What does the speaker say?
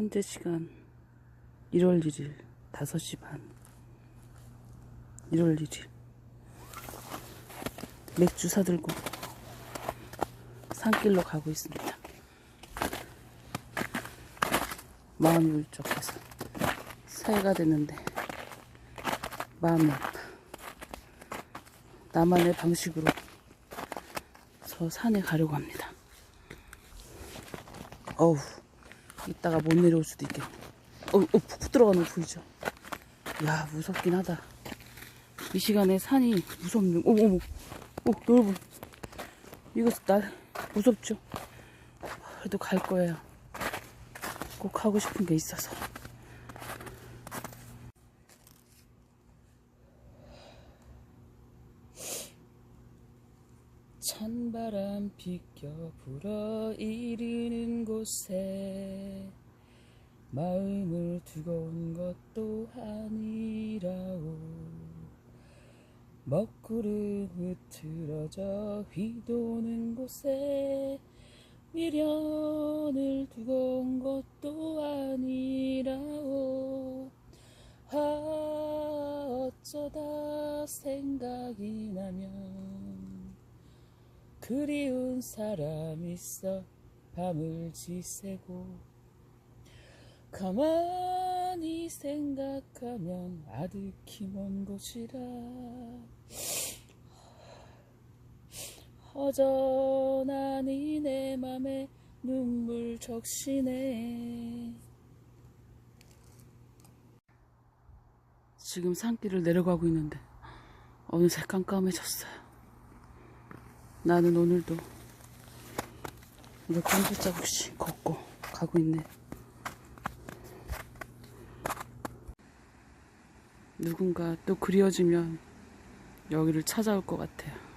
현재 시간 1월 1일 5시 반 1월 1일 맥주 사들고 산길로 가고 있습니다. 마음이 울적해서 새해가 됐는데 마음이 아파. 나만의 방식으로 저 산에 가려고 합니다. 어우, 이따가 못 내려올 수도 있겠네. 어, 어, 푹 들어가는 거 보이죠? 야, 무섭긴 하다. 이 시간에 산이 무섭네. 어머, 어머, 어, 여러분. 이거 날 무섭죠? 그래도 갈 거예요. 꼭 하고 싶은 게 있어서. 찬바람 비껴 불어 이르는 곳에 마음을 두고 온 것도 아니라오. 먹구름 흐트러져 휘도는 곳에 미련을 두고 온 것도 아니라오. 아 어쩌다 생각이 나면 그리운 사람 있어 밤을 지새고. 가만히 생각하면 아득히 먼 곳이라. 허전하니 내 맘에 눈물 적시네. 지금 산길을 내려가고 있는데 어느새 깜깜해졌어요 나는 오늘도 몇 발자국씩 걷고 가고 있네. 누군가 또 그리워지면 여기를 찾아올 것 같아요.